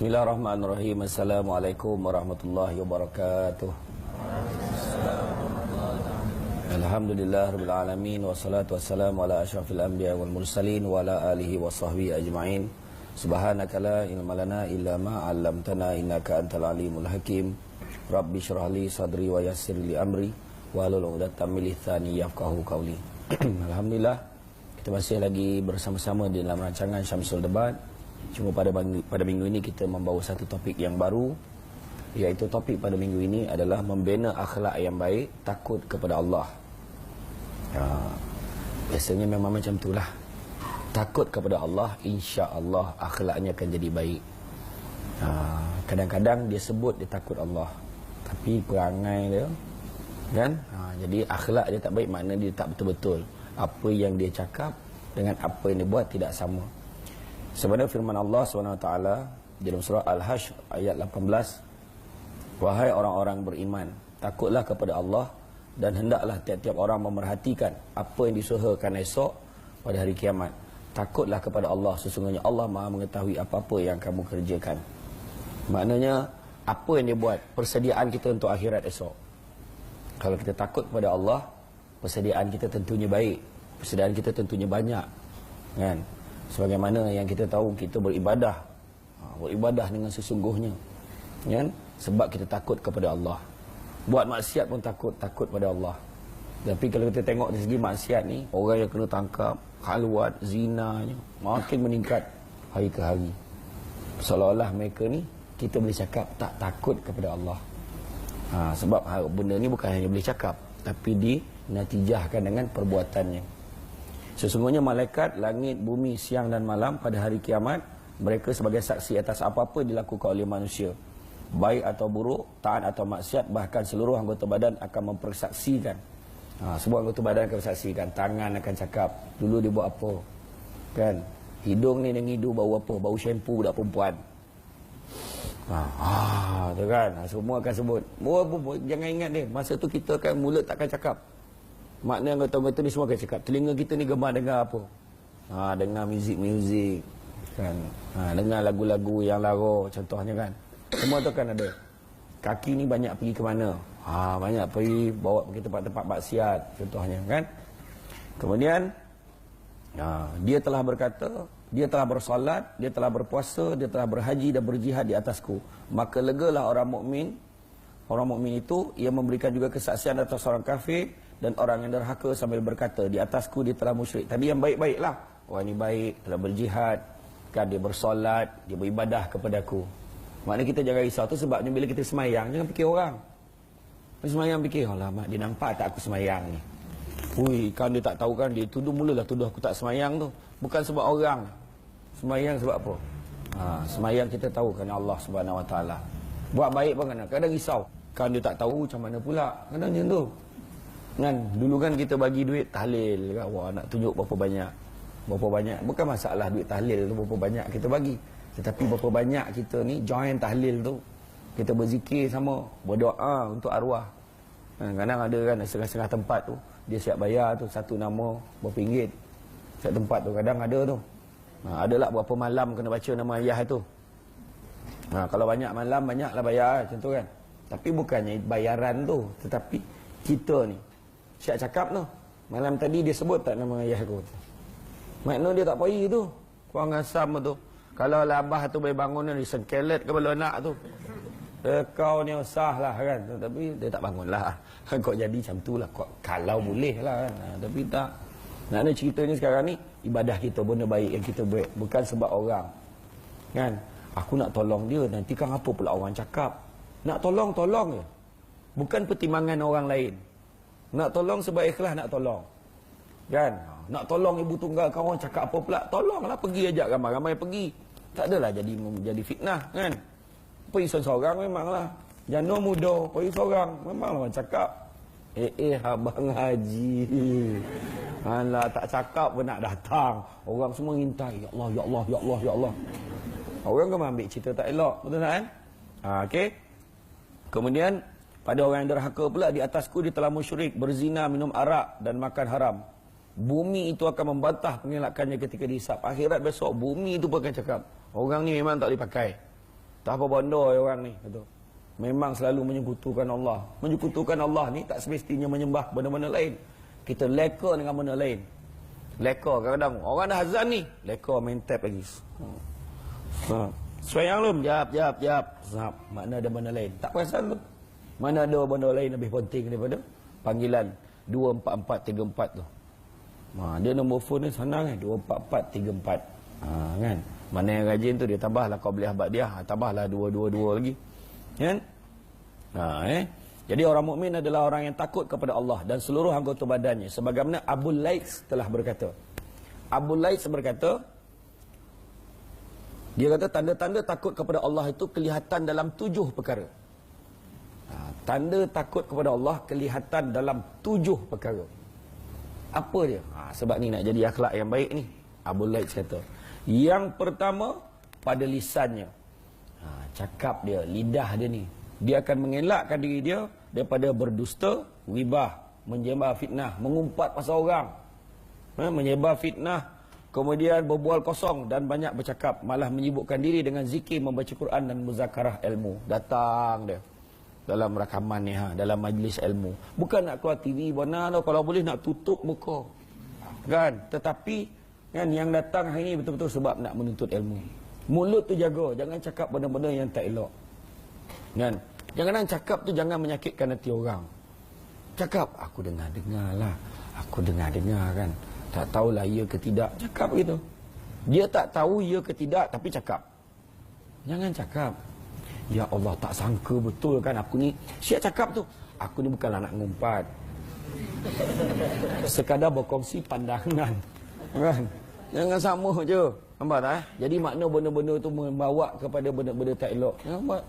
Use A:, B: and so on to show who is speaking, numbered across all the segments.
A: Bismillahirrahmanirrahim. Assalamualaikum warahmatullahi wabarakatuh. Alhamdulillah rabbil alamin wassalatu wassalamu ala asyrafil anbiya wal mursalin wa ala alihi wa sahbihi ajma'in. Subhanaka la ilma lana illa ma 'allamtana innaka antal alimul hakim. Rabbi shrah li sadri wa yassir li amri wa hlul 'uqdatam min lisani yafqahu qawli. Alhamdulillah kita masih lagi bersama-sama di dalam rancangan Syamsul Debat Cuma pada pada minggu ini kita membawa satu topik yang baru iaitu topik pada minggu ini adalah membina akhlak yang baik takut kepada Allah. Ya, biasanya memang macam itulah. Takut kepada Allah, insya-Allah akhlaknya akan jadi baik. Ha, kadang-kadang dia sebut dia takut Allah, tapi perangai dia kan? Ha, jadi akhlak dia tak baik makna dia tak betul-betul. Apa yang dia cakap dengan apa yang dia buat tidak sama. Sebenarnya firman Allah SWT dalam surah Al-Hashr ayat 18 Wahai orang-orang beriman Takutlah kepada Allah Dan hendaklah tiap-tiap orang memerhatikan Apa yang disuruhkan esok pada hari kiamat. Takutlah kepada Allah Sesungguhnya Allah maha mengetahui apa-apa yang kamu kerjakan. Maknanya Apa yang dia buat? Persediaan kita untuk akhirat esok. Kalau kita takut kepada Allah Persediaan kita tentunya baik. Persediaan kita tentunya banyak Kan sebagaimana yang kita tahu kita beribadah. Ha, beribadah dengan sesungguhnya. Ya sebab kita takut kepada Allah. Buat maksiat pun takut takut pada Allah. Tapi kalau kita tengok dari segi maksiat ni orang yang kena tangkap halwat zinanya makin meningkat hari ke hari. Seolah-olah mereka ni kita boleh cakap tak takut kepada Allah. Ha, sebab benda ni bukan hanya boleh cakap tapi dinatijahkan dengan perbuatannya Sesungguhnya malaikat, langit, bumi, siang dan malam pada hari kiamat mereka sebagai saksi atas apa-apa dilakukan oleh manusia. Baik atau buruk, taat atau maksiat, bahkan seluruh anggota badan akan mempersaksikan. Ha, semua anggota badan akan mempersaksikan. Tangan akan cakap, dulu dia buat apa? Kan? Hidung ni dan hidung bau apa? Bau syampu budak perempuan. Ha, tu kan? Ha, semua akan sebut. Oh, jangan ingat dia. Masa tu kita akan mulut takkan cakap. Maknanya anggota-anggota ni semua akan cakap Telinga kita ni gemar dengar apa? Ha, Dengar muzik-muzik kan? ha, Dengar lagu-lagu yang lara Contohnya kan? Semua tu kan ada. Kaki ni banyak pergi ke mana? Ha, Banyak pergi bawa pergi tempat-tempat maksiat Contohnya kan? Kemudian ha, Dia telah berkata Dia telah bersolat Dia telah berpuasa Dia telah berhaji dan berjihad di atasku. Maka legalah orang mukmin Orang mukmin itu Ia memberikan juga kesaksian atas orang kafir dan orang yang derhaka sambil berkata di atasku dia telah musyrik. Tadi yang baik-baiklah orang ini baik telah berjihad kan? Dia bersolat dia beribadah kepadaku maknanya kita jangan risau tu sebabnya bila kita semayang jangan fikir orang. Semayang fikir oh lama dia nampak tak aku semayang ni? Ui, kan dia tak tahu kan dia tuduh mulalah tuduh aku tak semayang tu. Bukan sebab orang. Semayang sebab apa? Ha, semayang kita tahu kerana Allah Subhanahu Wa Taala. Buat baik pun kena. Kadang risau. Kan dia tak tahu macam mana pula. Kadang macam tu Kan dulu kan kita bagi duit tahlil kan wah nak tunjuk berapa banyak. Berapa banyak bukan masalah duit tahlil tu berapa banyak kita bagi. Tetapi berapa banyak kita ni join tahlil tu. Kita berzikir sama, berdoa untuk arwah. Kan kadang ada kan setengah-setengah tempat tu dia siap bayar tu satu nama berapa ringgit. Setiap tempat tu kadang ada tu. Ha, adalah berapa malam kena baca nama ayah tu. Ha, kalau banyak malam banyaklah bayar macam tu kan. Tapi bukannya bayaran tu tetapi kita ni Syak cakap tu. Malam tadi dia sebut tak nama ayah aku. Makna dia tak pergi tu. Kurang asam tu. Kalau labah tu boleh bangun ni sengkelet kepala anak tu. Eh, kau ni usah lah kan. Tapi dia tak bangun lah. Kau jadi macam tu lah. Kalau boleh lah kan. Ha, tapi tak. Nak ceritanya sekarang ni. Ibadah kita benda baik yang kita buat. Bukan sebab orang. Kan. Aku nak tolong dia. Nanti kan apa pula orang cakap. Nak tolong, tolong je. Bukan pertimbangan orang lain. Nak tolong sebab ikhlas nak tolong. Kan? Nak tolong ibu tunggal kawan cakap apa pula? Tolonglah pergi ajak ramai-ramai pergi. Tak adalah jadi jadi fitnah kan? Pergi seorang memanglah. Jano muda pergi seorang memanglah orang cakap. Eh eh abang haji. Alah tak cakap pun nak datang. Orang semua ngintai. Ya Allah, ya Allah, ya Allah, ya Allah. Orang kan ambil cerita tak elok. Betul tak kan? Ha, okey. Kemudian pada orang yang derhaka pula di atasku dia telah musyrik, berzina, minum arak dan makan haram. Bumi itu akan membantah pengelakannya ketika dihisap. Akhirat besok bumi itu pun akan cakap, orang ni memang tak boleh pakai. Tak apa bondo orang ni. Kata. Memang selalu menyekutukan Allah. Menyekutukan Allah ni tak semestinya menyembah benda-benda lain. Kita leka dengan benda lain. Leka kadang-kadang. Orang dah azan ni. Leka main tap lagi. Ha. Semayang lum. Jap, jap, jap. Zap. Mana ada benda lain. Tak perasan tu. Mana ada benda lain lebih penting daripada panggilan 24434 tu. Ha, dia nombor phone ni senang kan. 24434. Ha, kan? Mana yang rajin tu dia tambahlah kau boleh abad dia. Ha, tambahlah 222 lagi. Kan? Ha, eh? Jadi orang mukmin adalah orang yang takut kepada Allah dan seluruh anggota badannya. Sebagaimana Abu Lais telah berkata. Abu Lais berkata, dia kata tanda-tanda takut kepada Allah itu kelihatan dalam tujuh perkara. Tanda takut kepada Allah kelihatan dalam tujuh perkara. Apa dia? Ha, sebab ni nak jadi akhlak yang baik ni. Abu Lais kata. Yang pertama, pada lisannya. Ha, cakap dia, lidah dia ni. Dia akan mengelakkan diri dia daripada berdusta, wibah, menyebar fitnah, mengumpat pasal orang. Ha, menyebar fitnah, kemudian berbual kosong dan banyak bercakap, malah menyibukkan diri dengan zikir, membaca Quran dan muzakarah ilmu. Datang dia dalam rakaman ni ha, dalam majlis ilmu. Bukan nak keluar TV mana kalau boleh nak tutup muka. Kan? Tetapi kan yang datang hari ini betul-betul sebab nak menuntut ilmu. Mulut tu jaga, jangan cakap benda-benda yang tak elok. Kan? Jangan cakap tu jangan menyakitkan hati orang. Cakap, aku dengar-dengar lah. Aku dengar-dengar kan. Tak tahulah ya ke tidak. Cakap begitu. Dia tak tahu ya ke tidak tapi cakap. Jangan cakap. Ya Allah tak sangka betul kan aku ni. Siap cakap tu. Aku ni bukanlah nak ngumpat. Sekadar berkongsi pandangan. Kan? Jangan sama je. Nampak tak? Eh? Jadi makna benda-benda tu membawa kepada benda-benda tak elok. Nampak?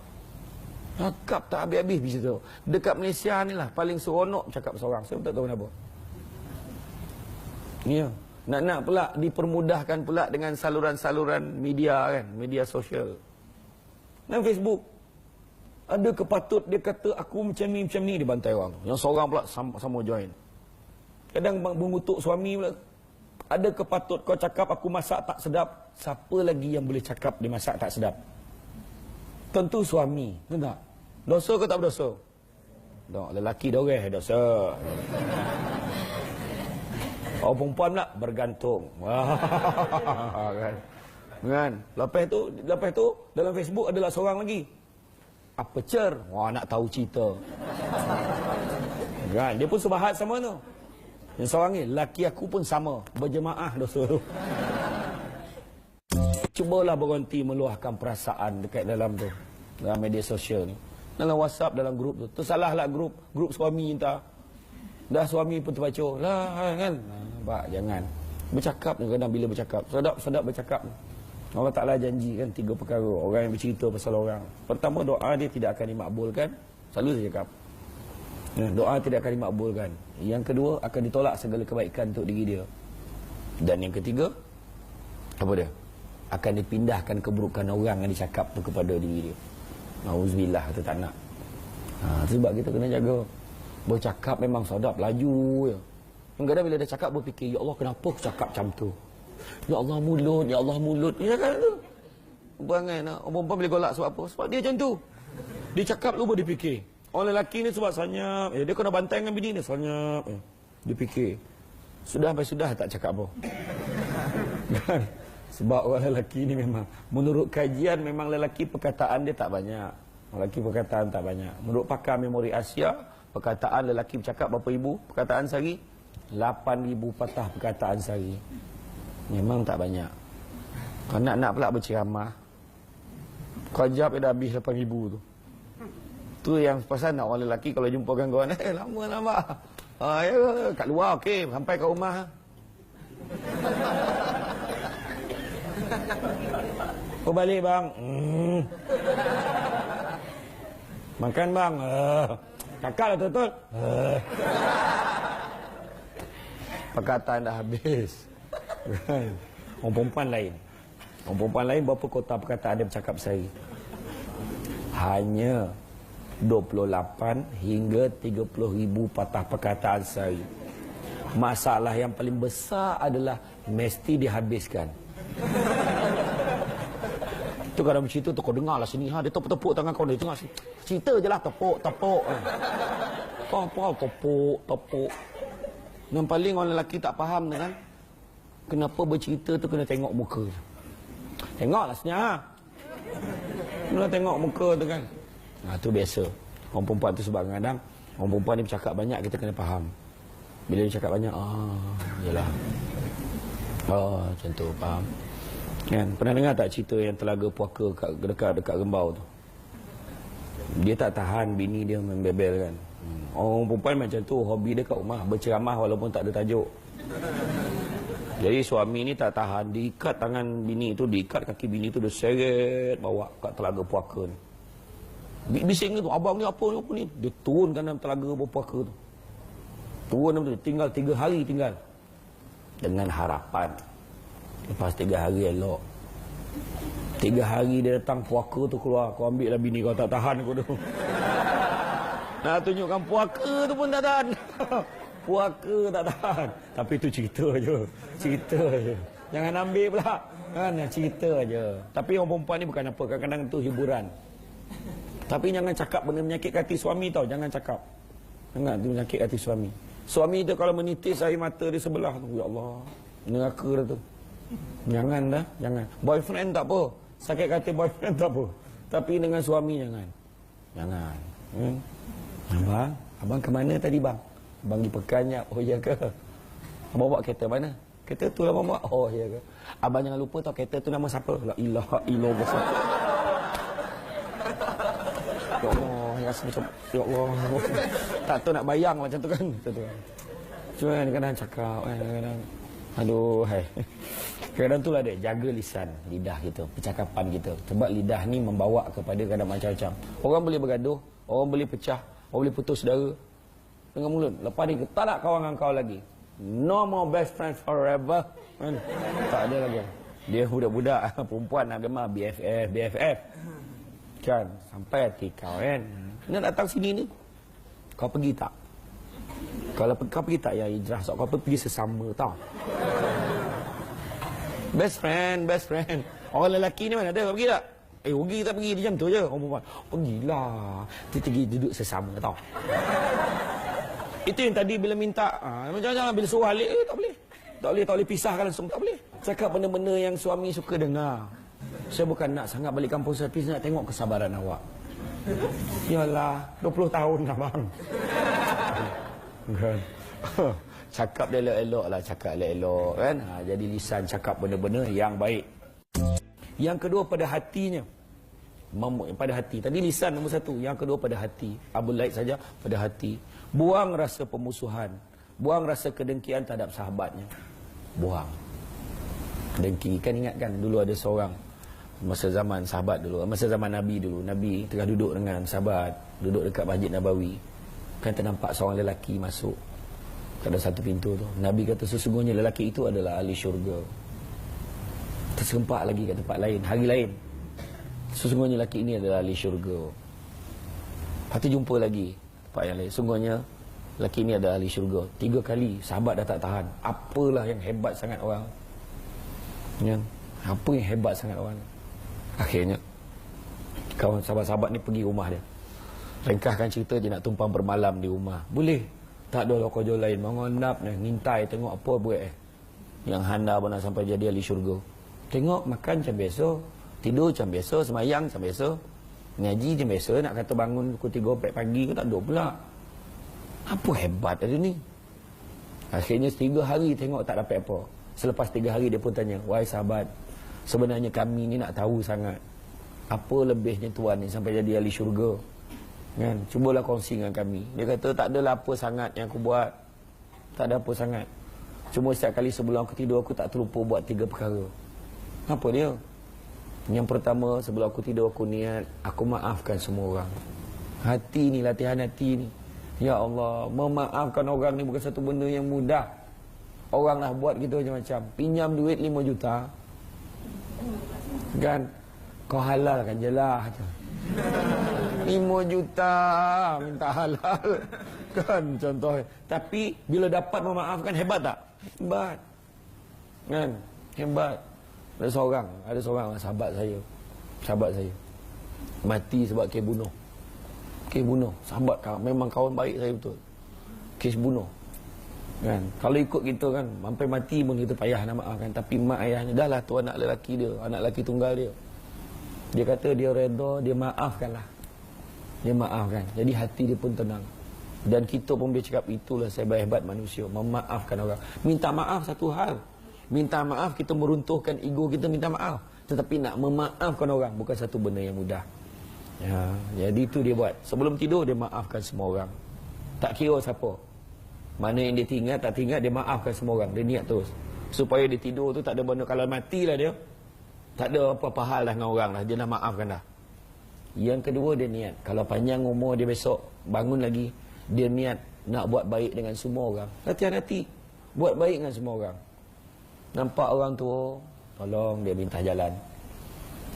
A: Cakap tak habis-habis di situ. Dekat Malaysia ni lah paling seronok cakap seorang. Saya tak tahu kenapa. Ya. Nak-nak pula dipermudahkan pula dengan saluran-saluran media kan. Media sosial. Dan Facebook. Ada kepatut dia kata aku macam ni, macam ni. Dia bantai orang. Yang seorang pula sama, sama join. Kadang mengutuk suami pula. Ada kepatut kau cakap aku masak tak sedap. Siapa lagi yang boleh cakap dia masak tak sedap? Tentu suami. Betul tak? Dosa ke tak berdosa? Tak, lelaki doreh dosa. Oh perempuan pula bergantung. kan. Kan? Lepas tu, lepas tu dalam Facebook adalah seorang lagi. Cer? Wah nak tahu cerita. Kan? Dia pun sebahat sama tu. Yang seorang ni, laki aku pun sama. Berjemaah dosa tu. Cubalah berhenti meluahkan perasaan dekat dalam tu. Dalam media sosial ni. Dalam WhatsApp, dalam grup tu. Tersalahlah grup. Grup suami entah. Dah suami pun terbaca. Lah kan. Pak, jangan. Bercakap ni kadang bila bercakap. Sedap-sedap bercakap ni. Allah Ta'ala janji kan tiga perkara. Orang yang bercerita pasal orang. Pertama doa dia tidak akan dimakbulkan. Selalu saya cakap. Ya, doa tidak akan dimakbulkan. Yang kedua akan ditolak segala kebaikan untuk diri dia. Dan yang ketiga. Apa dia? Akan dipindahkan keburukan orang yang dicakap kepada diri dia. Nauzubillah tu tak nak. Ha, sebab kita kena jaga. Bercakap memang sedap, laju je. Kadang bila dia cakap berfikir, Ya Allah kenapa aku cakap macam tu? Ya Allah mulut, Ya Allah mulut. Dia cakap tu. Perangai nak. Orang perempuan boleh golak sebab apa? Sebab dia macam tu. Dia cakap lupa dia fikir. Orang lelaki ni sebab sanyap. Eh, dia kena bantai dengan bini ni. Sanyap. Eh, dia fikir. Sudah sampai sudah tak cakap apa. kan? Sebab orang lelaki ni memang. Menurut kajian memang lelaki perkataan dia tak banyak. Lelaki perkataan tak banyak. Menurut pakar memori Asia. Perkataan lelaki bercakap berapa ribu perkataan sehari? 8 ribu patah perkataan sehari. Memang tak banyak. Kalau nak-nak pula berceramah. Kau jawab dah habis 8 ribu tu. Tu yang pasal nak orang lelaki kalau jumpa kan kawan. Eh lama lama. Ah, ya, kat luar okey. Sampai kat rumah. Kau balik bang. Hmm. Makan bang. Uh. Kakak lah betul-betul. Uh. Perkataan dah habis. Orang perempuan lain. Orang perempuan lain berapa kota perkataan dia bercakap sehari? Hanya 28 hingga 30 ribu patah perkataan sehari. Masalah yang paling besar adalah mesti dihabiskan. Tu kadang cerita tu kau dengar lah sini ha dia tepuk-tepuk tangan kau dia tengah sini. Cerita je lah tepuk tepuk. Eh. Kau apa tepuk tepuk. Yang paling orang lelaki tak faham tu kan. Kenapa bercerita tu kena tengok muka. Tengoklah sini ha. Kena tengok muka tu kan. Ha tu biasa. Orang perempuan tu sebab kadang orang perempuan ni bercakap banyak kita kena faham. Bila dia cakap banyak ah yalah. Oh, macam tu faham. Kan? Pernah dengar tak cerita yang telaga puaka kat, dekat dekat Gembau tu? Dia tak tahan bini dia membebel kan. Hmm. Orang perempuan macam tu hobi dia kat rumah berceramah walaupun tak ada tajuk. Jadi suami ni tak tahan. Diikat tangan bini tu diikat kaki bini tu dia seret bawa kat telaga puaka ni. Bising tu abang ni apa ni apa ni? Dia turunkan dalam telaga puaka tu. Turun dalam tu. Tinggal tiga hari tinggal. Dengan harapan. Lepas tiga hari elok. Tiga hari dia datang puaka tu keluar. Kau ambil lah bini kau. Tak tahan kau tu. Nak tunjukkan puaka tu pun tak tahan Puaka tak tahan Tapi tu cerita je Cerita je Jangan ambil pula Kan cerita je Tapi orang perempuan ni bukan apa Kadang-kadang tu hiburan Tapi jangan cakap benda menyakit hati suami tau Jangan cakap Jangan tu menyakit hati suami Suami tu kalau menitis air mata di sebelah tu Ya Allah Neraka dah tu Jangan dah, jangan. Boyfriend tak apa. Sakit kata boyfriend tak apa. Tapi dengan suami jangan. Jangan. Hmm? Abang, abang ke mana tadi bang? Abang pergi pekanyap. Oh ya ke? Abang bawa kereta mana? Kereta tu lah abang bawa. Oh ya ke? Abang jangan lupa tau kereta tu nama siapa? La ilaha illallah. Ya Allah, ya macam ya Allah. tak tahu nak bayang macam tu kan. Macam tu. Cuma kadang-kadang cakap, eh, kadang-kadang Aduh, hai. Kadang tu lah dia, jaga lisan, lidah kita, percakapan kita. Sebab lidah ni membawa kepada kadang macam-macam. Orang boleh bergaduh, orang boleh pecah, orang boleh putus saudara. Dengan mulut. Lepas ni, tak nak kawan dengan kau lagi. No more best friends forever. Kan? Tak ada lagi. Dia budak-budak, perempuan nak gemar BFF, BFF. Kan? Sampai hati kau kan. Nak datang sini ni. Kau pergi tak? Kalau kau pergi tak ya hijrah, so, kau pergi sesama tau. Best friend, best friend. Orang lelaki ni mana ada? Kau pergi tak? Eh, pergi tak pergi? Dia jam tu je. Orang perempuan. Pergilah. Dia pergi duduk sesama tau. Itu yang tadi bila minta. Ha, jangan-jangan bila suruh alik. Eh, tak boleh. Tak boleh, tak boleh pisahkan langsung. Tak boleh. Cakap benda-benda yang suami suka dengar. Saya bukan nak sangat balik kampung saya. Saya nak tengok kesabaran awak. Yalah, 20 tahun dah bang. Kan? cakap dia elok-elok lah cakap elok-elok kan ha, jadi lisan cakap benda-benda yang baik yang kedua pada hatinya Pada hati. Tadi lisan nombor satu yang kedua pada hati. Abu Laid saja pada hati. Buang rasa pemusuhan. Buang rasa kedengkian terhadap sahabatnya. Buang. Dengki. Kan ingatkan dulu ada seorang masa zaman sahabat dulu masa zaman Nabi dulu. Nabi tengah duduk dengan sahabat duduk dekat Masjid Nabawi. Kan ternampak seorang lelaki masuk ada satu pintu tu. Nabi kata sesungguhnya lelaki itu adalah ahli syurga. Terserempak lagi kat tempat lain, hari lain. Sesungguhnya lelaki ini adalah ahli syurga. Lepas jumpa lagi tempat yang lain. Sesungguhnya lelaki ini adalah ahli syurga. Tiga kali sahabat dah tak tahan. Apalah yang hebat sangat orang. Ya. Apa yang hebat sangat orang. Akhirnya kawan sahabat-sahabat ni pergi rumah dia. Ringkaskan cerita dia nak tumpang bermalam di rumah. Boleh. Tak ada lah kerja lain. Mengonap ni. Ngintai tengok apa buat eh. Yang handa pun nak sampai jadi ahli syurga. Tengok makan macam biasa. Tidur macam biasa. Semayang macam biasa. Ngaji macam biasa. Nak kata bangun pukul 3 pagi ke tak ada pula. Apa hebat ada ni? Akhirnya tiga hari tengok tak dapat apa. Selepas tiga hari dia pun tanya. Wahai sahabat. Sebenarnya kami ni nak tahu sangat. Apa lebihnya Tuhan ni sampai jadi ahli syurga. Kan? Cubalah kongsi dengan kami. Dia kata tak adalah apa sangat yang aku buat. Tak ada apa sangat. Cuma setiap kali sebelum aku tidur aku tak terlupa buat tiga perkara. Apa dia? Yang pertama sebelum aku tidur aku niat aku maafkan semua orang. Hati ni latihan hati ni. Ya Allah, memaafkan orang ni bukan satu benda yang mudah. Orang lah buat gitu macam-macam. Pinjam duit 5 juta. Kan? Kau halalkan je lah. 5 juta minta halal kan contoh tapi bila dapat memaafkan hebat tak hebat kan hebat ada seorang ada seorang sahabat saya sahabat saya. Mati sebab kes bunuh. Kes bunuh. Sahabat memang kawan baik saya betul. Kes bunuh. Kan? Kalau ikut kita kan, sampai mati pun kita payah nak maafkan. Tapi mak ayahnya, dah lah tu anak lelaki dia, anak lelaki tunggal dia. Dia kata dia redha, dia maafkan lah. Dia maafkan. Jadi hati dia pun tenang. Dan kita pun boleh cakap itulah saya hebat manusia. Memaafkan orang. Minta maaf satu hal. Minta maaf kita meruntuhkan ego kita minta maaf. Tetapi nak memaafkan orang bukan satu benda yang mudah. Ya, jadi itu dia buat. Sebelum tidur dia maafkan semua orang. Tak kira siapa. Mana yang dia tinggal tak tinggal dia maafkan semua orang. Dia niat terus. Supaya dia tidur tu tak ada benda kalau matilah dia. Tak ada apa-apa hal dah dengan orang lah. Dia dah maafkan dah. Yang kedua dia niat. Kalau panjang umur dia besok bangun lagi dia niat nak buat baik dengan semua orang. Hati-hati. Buat baik dengan semua orang. Nampak orang tua, tolong dia minta jalan.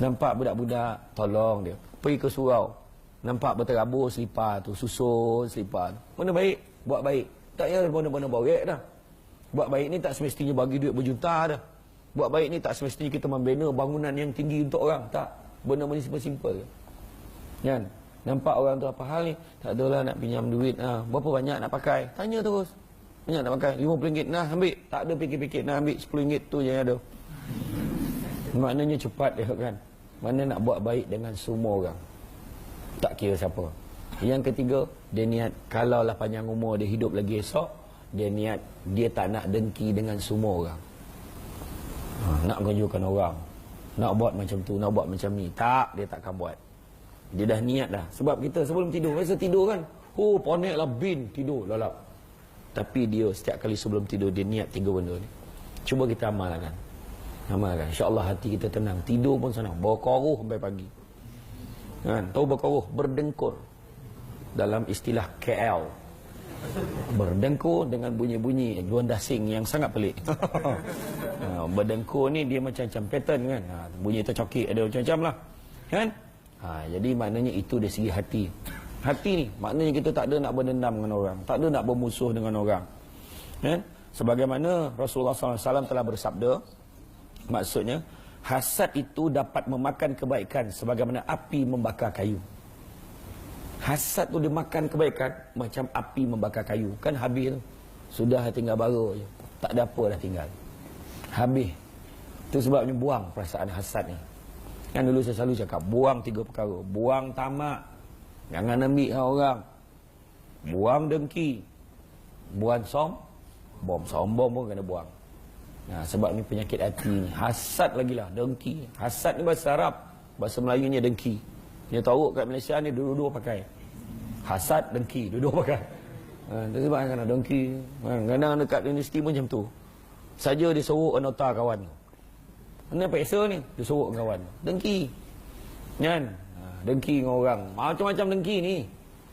A: Nampak budak-budak, tolong dia. Pergi ke surau. Nampak berterabur selipar tu, susun selipar tu. Mana baik? Buat baik. Tak payah mana-mana borek dah. Buat baik ni tak semestinya bagi duit berjuta dah. Buat baik ni tak semestinya kita membina bangunan yang tinggi untuk orang. Tak. Benda-benda simple-simple. Kan? Nampak orang tu apa hal ni? Tak adalah nak pinjam duit. Ha, berapa banyak nak pakai? Tanya terus. Banyak nak pakai? RM50 nah ambil. Tak ada fikir-fikir nak ambil RM10 tu je yang ada. Maknanya cepat dia kan. Mana nak buat baik dengan semua orang. Tak kira siapa. Yang ketiga, dia niat kalaulah panjang umur dia hidup lagi esok, dia niat dia tak nak dengki dengan semua orang. Ha, nak menunjukkan orang. Nak buat macam tu, nak buat macam ni. Tak, dia takkan buat. Dia dah niat dah. Sebab kita sebelum tidur, biasa tidur kan. Oh, ponek lah bin, tidur, lalap. Tapi dia setiap kali sebelum tidur, dia niat tiga benda ni. Cuba kita amalkan. Amalkan. InsyaAllah hati kita tenang. Tidur pun senang. Bawa koruh sampai pagi. Kan? Tahu berkoruh? Berdengkur. Dalam istilah KL. Berdengkur dengan bunyi-bunyi Juan dasing yang sangat pelik. ha, berdengkur ni dia macam-macam pattern kan. Ha, bunyi tercokik ada macam-macam lah. Kan? Ha, jadi maknanya itu dari segi hati. Hati ni, maknanya kita tak ada nak berdendam dengan orang. Tak ada nak bermusuh dengan orang. Ya? Sebagaimana Rasulullah SAW telah bersabda, maksudnya, hasad itu dapat memakan kebaikan sebagaimana api membakar kayu. Hasad tu dimakan kebaikan macam api membakar kayu. Kan habis tu. Sudah tinggal baru je. Tak ada apa dah tinggal. Habis. Itu sebabnya buang perasaan hasad ni. Yang dulu saya selalu cakap, buang tiga perkara. Buang tamak. Jangan ambil orang. Buang dengki. Buang som. Bom. Sombong pun kena buang. Nah, sebab ni penyakit hati ni. Hasad lagi lah. Dengki. Hasad ni bahasa Arab. Bahasa Melayunya dengki. Dia tahu kat Malaysia ni dua-dua pakai. Hasad, dengki. Dua-dua pakai. Ha, sebab ada dengki. Ha, kadang dekat universiti pun macam tu. Saja dia sorok nota kawan. Mana peksa ni? Dia sorok kawan. Dengki. Kan? Ha, dengki dengan orang. Macam-macam dengki ni.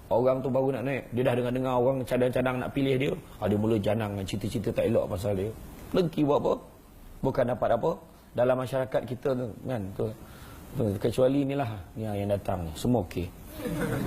A: Orang tu baru nak naik. Dia dah dengar-dengar orang cadang-cadang nak pilih dia. Ha, dia mula janang dengan cerita-cerita tak elok pasal dia. Dengki buat apa? Bukan dapat apa? Dalam masyarakat kita tu. Kan? Tu. Kecuali inilah ni yang datang. Semua okey.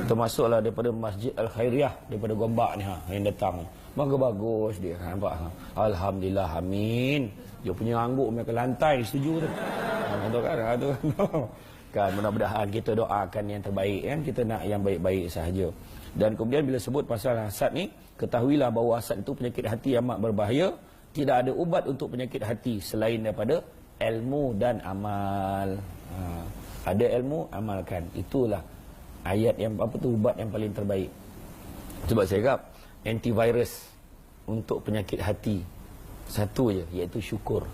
A: Termasuklah daripada Masjid Al-Khairiyah. Daripada Gombak ni ha, yang datang ni. Bagus-bagus dia. Nampak? Ha? Alhamdulillah. Amin. Dia punya angguk ke lantai setuju tu. Ha, tu kan, ha, tu kan. kan mudah-mudahan kita doakan yang terbaik kan. Kita nak yang baik-baik sahaja. Dan kemudian bila sebut pasal hasad ni, ketahuilah bahawa hasad itu penyakit hati yang amat berbahaya. Tidak ada ubat untuk penyakit hati selain daripada ilmu dan amal. Ha, ada ilmu, amalkan. Itulah ayat yang apa tu ubat yang paling terbaik. Sebab saya cakap antivirus untuk penyakit hati satu je iaitu syukur.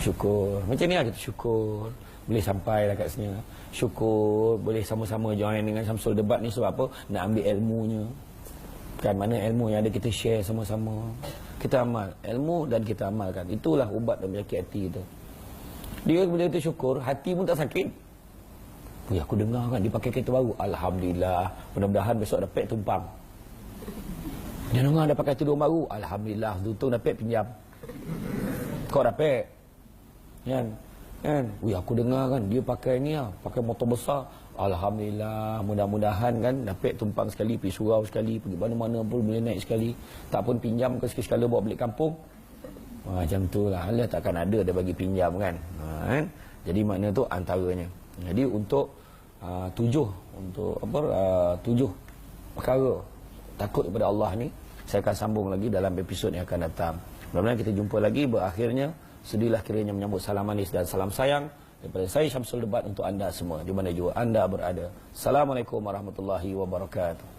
A: Syukur. Macam ni lah kita syukur. Boleh sampai lah kat sini. Syukur. Boleh sama-sama join dengan Samsul Debat ni sebab apa? Nak ambil ilmunya. Kan mana ilmu yang ada kita share sama-sama. Kita amal. Ilmu dan kita amalkan. Itulah ubat dan penyakit hati itu. Dia bila kita syukur, hati pun tak sakit. Wih, aku dengar kan dia pakai kereta baru. Alhamdulillah. Mudah-mudahan besok dapat tumpang. Dia dengar dia pakai tudung baru. Alhamdulillah, tutung dapat pinjam. Kau dapat. Kan? Kan? Wih, aku dengar kan dia pakai ni lah, pakai motor besar. Alhamdulillah, mudah-mudahan kan dapat tumpang sekali, pergi surau sekali, pergi mana-mana pun boleh naik sekali. Tak pun pinjam ke sekali-sekala bawa balik kampung. Macam tu lah. Allah takkan ada dia bagi pinjam kan. Ha, kan? Jadi makna tu antaranya. Jadi untuk uh, tujuh untuk apa uh, tujuh perkara takut kepada Allah ni saya akan sambung lagi dalam episod yang akan datang. Mudah-mudahan kita jumpa lagi berakhirnya sedihlah kiranya menyambut salam manis dan salam sayang daripada saya Syamsul Debat untuk anda semua di mana juga anda berada. Assalamualaikum warahmatullahi wabarakatuh.